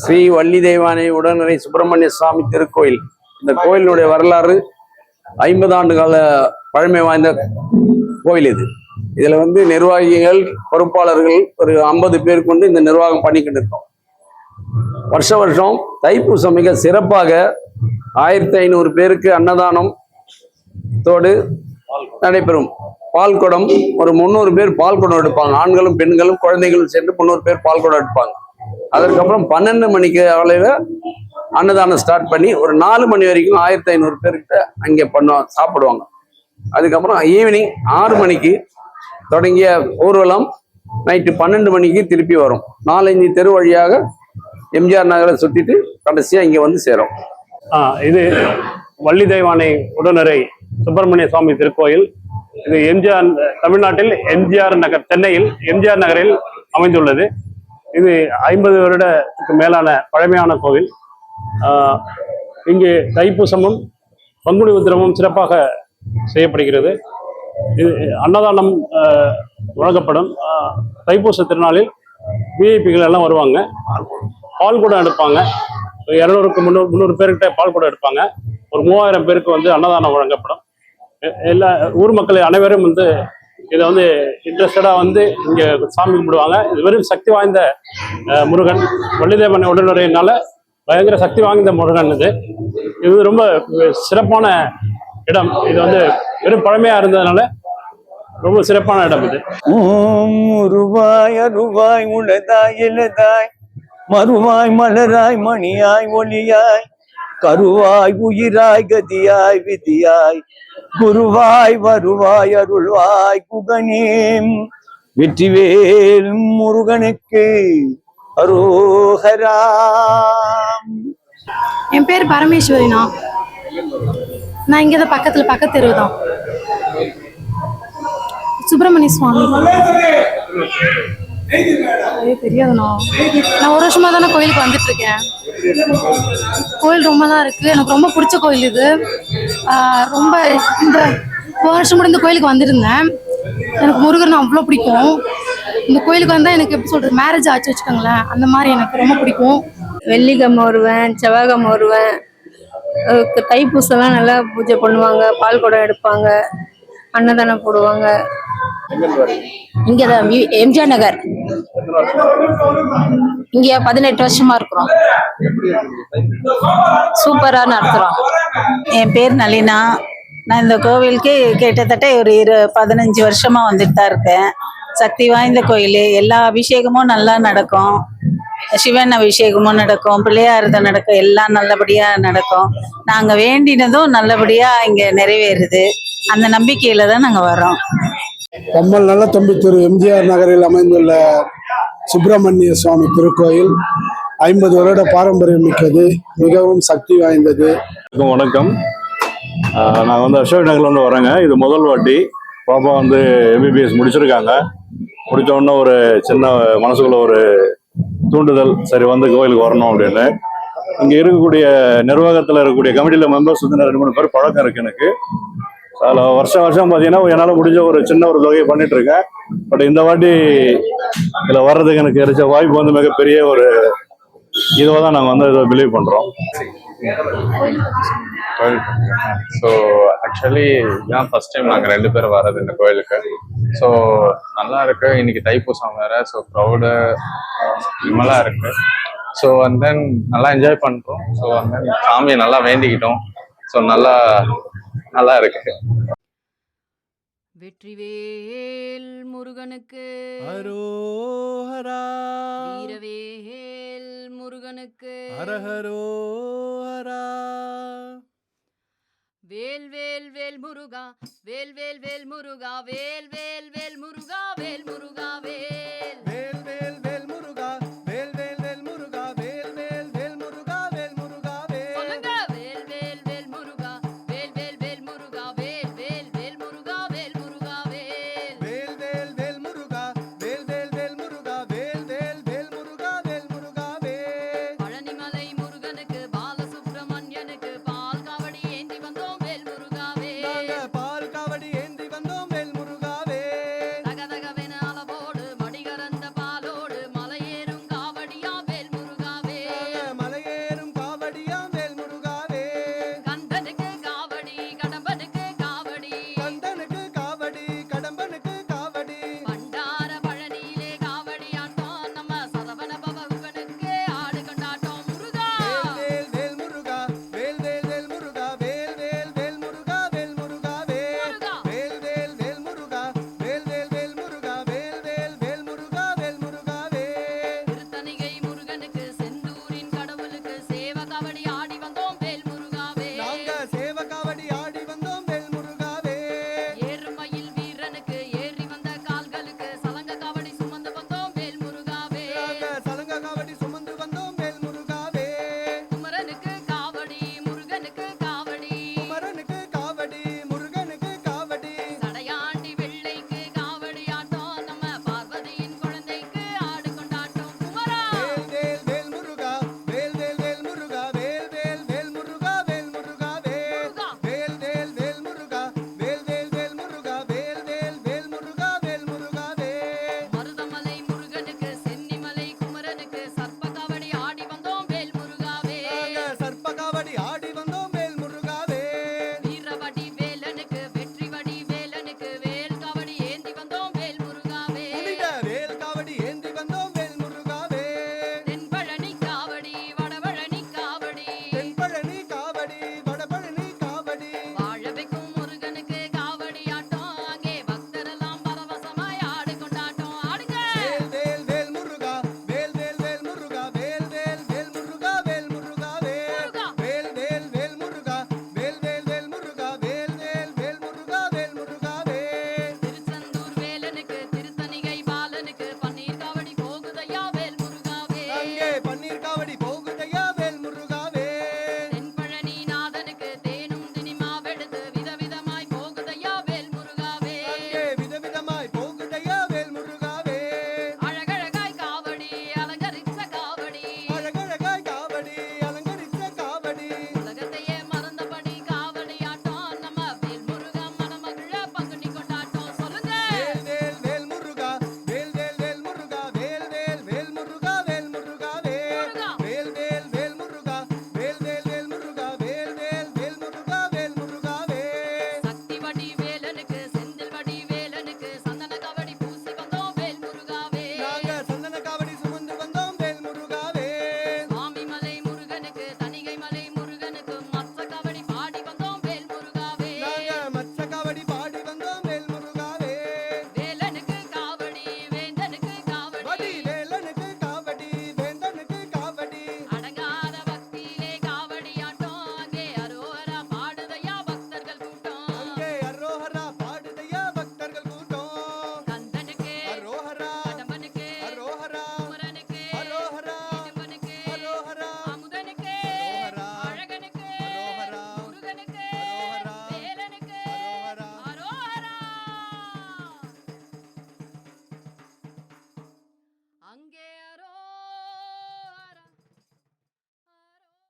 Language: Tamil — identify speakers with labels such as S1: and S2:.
S1: ஸ்ரீ வள்ளி தெய்வானை உடனரை சுப்பிரமணிய சுவாமி திருக்கோயில். இந்த கோயிலினுடைய வரலாறு ஐம்பது ஆண்டு கால பழமை வாய்ந்த கோயில் இது. இதுல வந்து நிர்வாகிகள் பொறுப்பாளர்கள் ஒரு ஐம்பது பேர் கொண்டு இந்த நிர்வாகம் பண்ணிக்கிட்டு இருக்கோம். வருஷ வருஷம் தைப்பூசம் மிக சிறப்பாக ஆயிரத்தி ஐநூறு பேருக்கு அன்னதானம் தோடு நடைபெறும். பால் குடம் ஒரு முந்நூறு பேர் பால் குடம் எடுப்பாங்க. ஆண்களும் பெண்களும் குழந்தைகளும் சேர்ந்து முந்நூறு பேர் பால் குடம் எடுப்பாங்க. அதற்கப்புறம் பன்னெண்டு மணிக்கு அளவில் அன்னதானம் ஸ்டார்ட் பண்ணி ஒரு நாலு மணி வரைக்கும் ஆயிரத்தி ஐநூறு பேர்கிட்ட அங்கே பண்ணுவாங்க சாப்பிடுவாங்க. அதுக்கப்புறம் ஈவினிங் ஆறு மணிக்கு தொடங்கிய ஊர்வலம் நைட்டு பன்னெண்டு மணிக்கு திருப்பி வரும். நாலஞ்சு தெரு வழியாக எம்ஜிஆர் நகரை சுற்றிட்டு கடைசியாக இங்கே வந்து சேரும்.
S2: ஆ, இது வள்ளி தெய்வானை உடனரை சுப்பிரமணிய சுவாமி திருக்கோயில். இது எம்ஜிஆர் தமிழ்நாட்டில் எம்ஜிஆர் நகர் சென்னையில் எம்ஜிஆர் நகரில் அமைந்துள்ளது. இது ஐம்பது வருடத்துக்கு மேலான பழமையான கோவில். இங்கே தைப்பூசமும் பங்குனி உத்திரமும் சிறப்பாக செய்யப்படுகிறது. இது அன்னதானம் வழங்கப்படும். தைப்பூச திருநாளில் விஐபிகள் எல்லாம் வருவாங்க. பால் கூட எடுப்பாங்க. இரநூறுக்கு முந்நூறு முந்நூறு பேர்கிட்ட பால் கூட எடுப்பாங்க. ஒரு மூவாயிரம் பேருக்கு வந்து அன்னதானம் வழங்கப்படும். எல்லா ஊர் மக்கள் அனைவரும் வந்து இதை வந்து இன்ட்ரெஸ்டடாக வந்து இங்கே சாமி கும்பிடுவாங்க. இது வெறும் சக்தி வாய்ந்த முருகன். வள்ளிதேவன் உடனுடையனால பயங்கர சக்தி வாய்ந்த முருகன் இது. இது ரொம்ப சிறப்பான இடம். இது வந்து வெறும் பழமையாக இருந்ததுனால ரொம்ப சிறப்பான இடம் இது.
S3: ஓம் ரூபாய் அருவாய் உளதாய் இலதாய் மறுவாய் மலராய் மணியாய் ஒளியாய் கருவாய் உயிராய் கதியாய் விதியாய். குருவாய் வருவாய் அருள்வாய் குகனேம் வெற்றிவேல் முருகனுக்கு அரோகராம்
S4: என் பேர் பரமேஸ்வரினா நான் இங்கே தான் பக்கத்தில் பக்கத்து தெருவு தான் சுப்பிரமணிய சுவாமி. ஐயோ, தெரியாதுண்ணா. நான் ஒரு வருஷமா தானே கோயிலுக்கு வந்துட்டு இருக்கேன் கோயில் ரொம்ப தான் இருக்கு. எனக்கு ரொம்ப பிடிச்ச கோயில் இது. ரொம்ப இந்த போன வருஷம் கூட இந்த கோயிலுக்கு வந்திருந்தேன். எனக்கு முருகன் அவ்வளோ பிடிக்கும். இந்த கோயிலுக்கு வந்தால் எனக்கு எப்படி சொல்றது மேரேஜ் ஆச்சு வச்சுக்கோங்களேன். அந்த மாதிரி எனக்கு ரொம்ப பிடிக்கும்.
S5: வெள்ளிக்கிழமை வருவேன் செவ்வாய்க்கிழமை வருவேன் தைப்பூசம்லாம் நல்லா பூஜை பண்ணுவாங்க பால் குடம் எடுப்பாங்க அன்னதானம் போடுவாங்க.
S6: இங்கே தான் எம்ஜிஆர் நகர். இங்கே பதினெட்டு வருஷமா இருக்கிறோம். சூப்பரா நடத்துறோம்.
S7: என் பேர் நளினா. நான் இந்த கோவிலுக்கு கிட்டத்தட்ட ஒரு இரு பதினஞ்சு வருஷமா வந்துட்டு தான் இருக்கேன். சக்தி வாய்ந்த கோயில். எல்லா அபிஷேகமும் நல்லா நடக்கும். சிவன் அபிஷேகமும் நடக்கும். பிள்ளையாரத நடக்கும். எல்லாம் நல்லபடியா நடக்கும். நாங்க வேண்டினதும் நல்லபடியா இங்க நிறைவேறுது. அந்த நம்பிக்கையில தான் நாங்க வரோம்
S8: பம்மல் நல்ல தம்பி திரு எம்ஜிஆர் நகரில் அமைந்துள்ள சுப்பிரமணிய சுவாமி திருக்கோயில் ஐம்பது வருட பாரம்பரியம் மிக்கது மிகவும் சக்தி வாய்ந்தது.
S9: வணக்கம். நான் வந்து அசோக் நகர்ல இருந்து வரேங்க. இது முதல் வாட்டி பாப்பா வந்து எம்பிபிஎஸ் முடிச்சிருக்காங்க. முடிச்ச உடனே ஒரு சின்ன மனசுக்குள்ள ஒரு தூண்டுதல் சரி வந்து கோயிலுக்கு வரணும் அப்படின்னு. இங்கே இருக்கக்கூடிய நிர்வாகத்தில் இருக்கக்கூடிய கமிட்டியில மெம்பர்ஸ் வந்து ரெண்டு மூணு பேர் பழக்கம் இருக்கு எனக்கு. அதில் வருஷம் வருஷம் பார்த்தீங்கன்னா என்னால் முடிஞ்ச ஒரு சின்ன ஒரு தொகையை பண்ணிட்டு இருக்கேன் பட் இந்த வாட்டி இதில் வர்றதுக்கு எனக்கு கிடைச்ச வாய்ப்பு வந்து மிகப்பெரிய ஒரு இதுவாக தான் நாங்கள் வந்து இதை பிலீவ் பண்ணுறோம்
S10: ஸோ ஆக்சுவலி இதான் ஃபர்ஸ்ட் டைம் நாங்கள் ரெண்டு பேரும் வர்றது இந்த கோயிலுக்கு. ஸோ நல்லா இருக்கு. இன்னைக்கு தைப்பூசம் வேற. ஸோ க்ரௌடு விமலா இருக்கு. ஸோ அண்ட் தென் நல்லா என்ஜாய் பண்ணுறோம் ஸோ அண்ட் தென் சாமியை நல்லா வேண்டிக்கிட்டோம். ஸோ நல்லா நல்லா இருக்கு
S11: வெற்றிவேல் முருகனுக்கு.
S3: அரோஹரா.
S11: வீரவேல் முருகனுக்கு.
S3: அரஹரோஹரா.
S11: வேல் வேல் வேல் முருகா. வேல் வேல் வேல் முருகா. வேல் வேல் வேல் முருகா. வேல் முருகா வேல்.